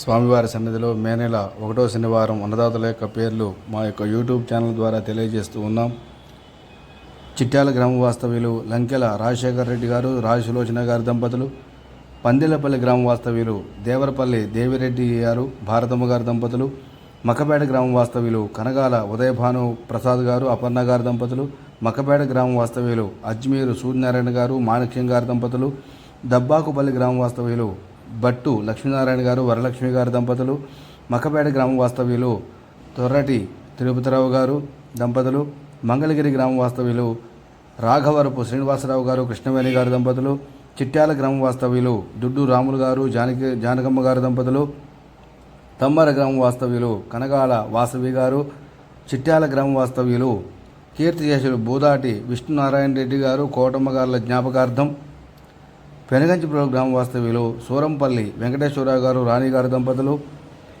స్వామివారి సన్నిధిలో మే నెల ఒకటో శనివారం అన్నదాతల యొక్క పేర్లు మా యొక్క యూట్యూబ్ ఛానల్ ద్వారా తెలియజేస్తూ ఉన్నాం. చిట్యాల గ్రామ వాస్తవ్యులు లంకెల రాజశేఖర్ రెడ్డి గారు రాజసులోచన గారి దంపతులు పందిలపల్లి గ్రామ వాస్తవ్యులు దేవరపల్లి దేవిరెడ్డి గారు భారతమ్మ గారి దంపతులు మక్కపేట గ్రామ వాస్తవ్యులు కనగాల ఉదయభాను ప్రసాద్ గారు అపర్ణ గారి దంపతులు మక్కపేట గ్రామ వాస్తవ్యులు అజ్మీరు సూర్యనారాయణ గారు మాణిక్యం గారి దంపతులు దబ్బాకుపల్లి గ్రామ వాస్తవ్యులు భట్టు లక్ష్మీనారాయణ గారు వరలక్ష్మి గారి దంపతులు మక్కపేట గ్రామ వాస్తవ్యులు తొర్రటి తిరుపతిరావు గారు దంపతులు మంగళగిరి గ్రామ వాస్తవ్యులు రాఘవరపు శ్రీనివాసరావు గారు కృష్ణవేణి గారి దంపతులు చిట్యాల గ్రామ వాస్తవ్యులు దుడ్డు రాములు గారు జానకి జానకమ్మ గారు దంపతులు తమ్మర గ్రామ వాస్తవ్యులు కనగాల వాసవి గారు చిట్యాల గ్రామ వాస్తవ్యులు కీర్తిశేషులు బూదాటి విష్ణునారాయణ రెడ్డి గారు కోటమ్మ గారుల జ్ఞాపకార్థం పెనగంచిపురం గ్రామ వాస్తవ్యులు సూరంపల్లి వెంకటేశ్వరరావు గారు రాణి గారి దంపతులు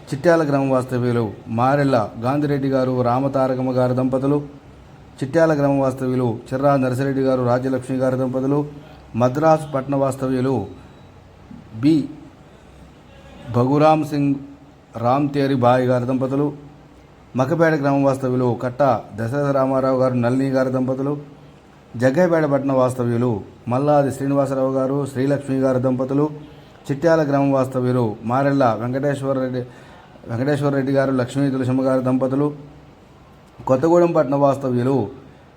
చిట్యాల గ్రామ వాస్తవ్యులు మారెళ్ళ గాంధిరెడ్డి గారు రామతారకమ్మ గారి దంపతులు చిట్యాల గ్రామ వాస్తవ్యులు చిర్రా నర్సిరెడ్డి గారు రాజ్యలక్ష్మి గారి దంపతులు మద్రాసు పట్టణ వాస్తవ్యులు బి. భగురామ్ సింగ్ రామ్ తేరి బాయ్ గారి దంపతులు మకపేట గ్రామ వాస్తవ్యులు కట్ట దశరథ రామారావు గారు నళిని గారి దంపతులు జగ్గైపేట పట్టణ వాస్తవ్యులు మల్లాది శ్రీనివాసరావు గారు శ్రీలక్ష్మి గారి దంపతులు చిట్యాల గ్రామ వాస్తవ్యులు మారెళ్ళ వెంకటేశ్వర రెడ్డి వెంకటేశ్వర రెడ్డి గారు లక్ష్మీ తులసమ్మ గారు దంపతులు కొత్తగూడెం పట్టణ వాస్తవ్యులు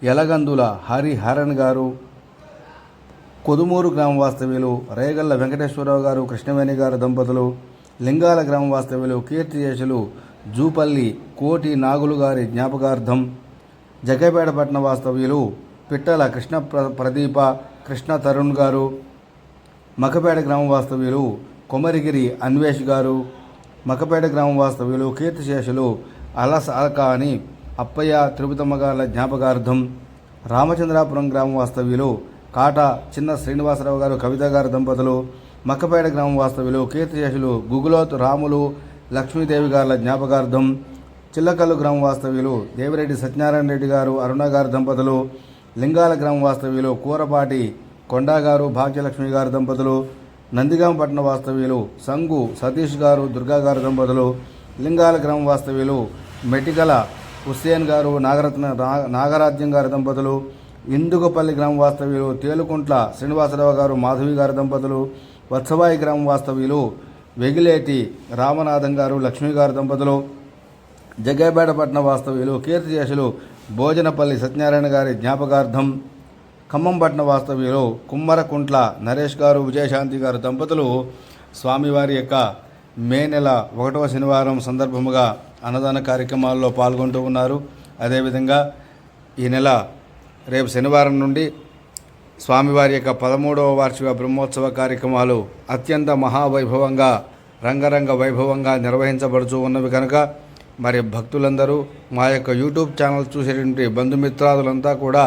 యలగందుల హరిహరణ్ గారు కొదుమూరు గ్రామ వాస్తవ్యులు రేగల్ల వెంకటేశ్వరరావు గారు కృష్ణవేణి గారి దంపతులు లింగాల గ్రామ వాస్తవ్యులు కీర్తిశేషులు జూపల్లి కోటి నాగులు గారి జ్ఞాపకార్థం జగ్గైపేట పట్టణ వాస్తవ్యులు పిట్టల కృష్ణ ప్ర- ప్రదీప కృష్ణ తరుణ్ గారు మకపేట గ్రామ వాస్తవ్యులు కొమరిగిరి అన్వేష్ గారు మకపేట గ్రామ వాస్తవ్యులు కీర్తిశేషులు అలస్ అలకాని అప్పయ్య తిరుపతమ్మ గారుల జ్ఞాపకార్థం రామచంద్రాపురం గ్రామ వాస్తవ్యులు కాట చిన్న శ్రీనివాసరావు గారు కవిత గారు దంపతులు మక్కపేట గ్రామ వాస్తవ్యులు కీర్తిశేషులు గుగులోత్ రాములు లక్ష్మీదేవి గారుల జ్ఞాపకార్థం చిల్లకల్లు గ్రామ వాస్తవ్యులు దేవిరెడ్డి సత్యనారాయణ రెడ్డి గారు అరుణ గారు దంపతులు లింగాల గ్రామ వాస్తవ్యులు కూరపాటి కొండాగారు భాగ్యలక్ష్మి గారి దంపతులు నందిగామ పట్టణ వాస్తవ్యులు సంగు సతీష్ గారు దుర్గా గారు దంపతులు లింగాల గ్రామ వాస్తవ్యులు మెటికల హుస్సేన్ గారు నాగరత్న నాగరాజ్యం గారి దంపతులు ఇందుకపల్లి గ్రామ వాస్తవ్యులు తేలుకుంట్ల శ్రీనివాసరావు గారు మాధవి గారి దంపతులు వత్సవాయి గ్రామ వాస్తవ్యులు వెగిలేటి రామనాథం గారు లక్ష్మీ గారి దంపతులు జగ్గైపేట పట్టణ వాస్తవ్యులు కీర్తిశేషులు భోజనపల్లి సత్యనారాయణ గారి జ్ఞాపకార్థం ఖమ్మంపట్న వాస్తవ్యంలో కుమ్మరకుంట్ల నరేష్ గారు విజయశాంతి గారు దంపతులు స్వామివారి యొక్క మే నెల ఒకటవ శనివారం సందర్భముగా అన్నదాన కార్యక్రమాల్లో పాల్గొంటూ ఉన్నారు. అదేవిధంగా ఈ నెల రేపు శనివారం నుండి స్వామివారి యొక్క పదమూడవ వార్షిక బ్రహ్మోత్సవ కార్యక్రమాలు అత్యంత మహావైభవంగా రంగరంగ వైభవంగా నిర్వహించబడుతూ ఉన్నవి కనుక మరి భక్తులందరూ మా యొక్క యూట్యూబ్ ఛానల్ చూసేటువంటి బంధుమిత్రాదులంతా కూడా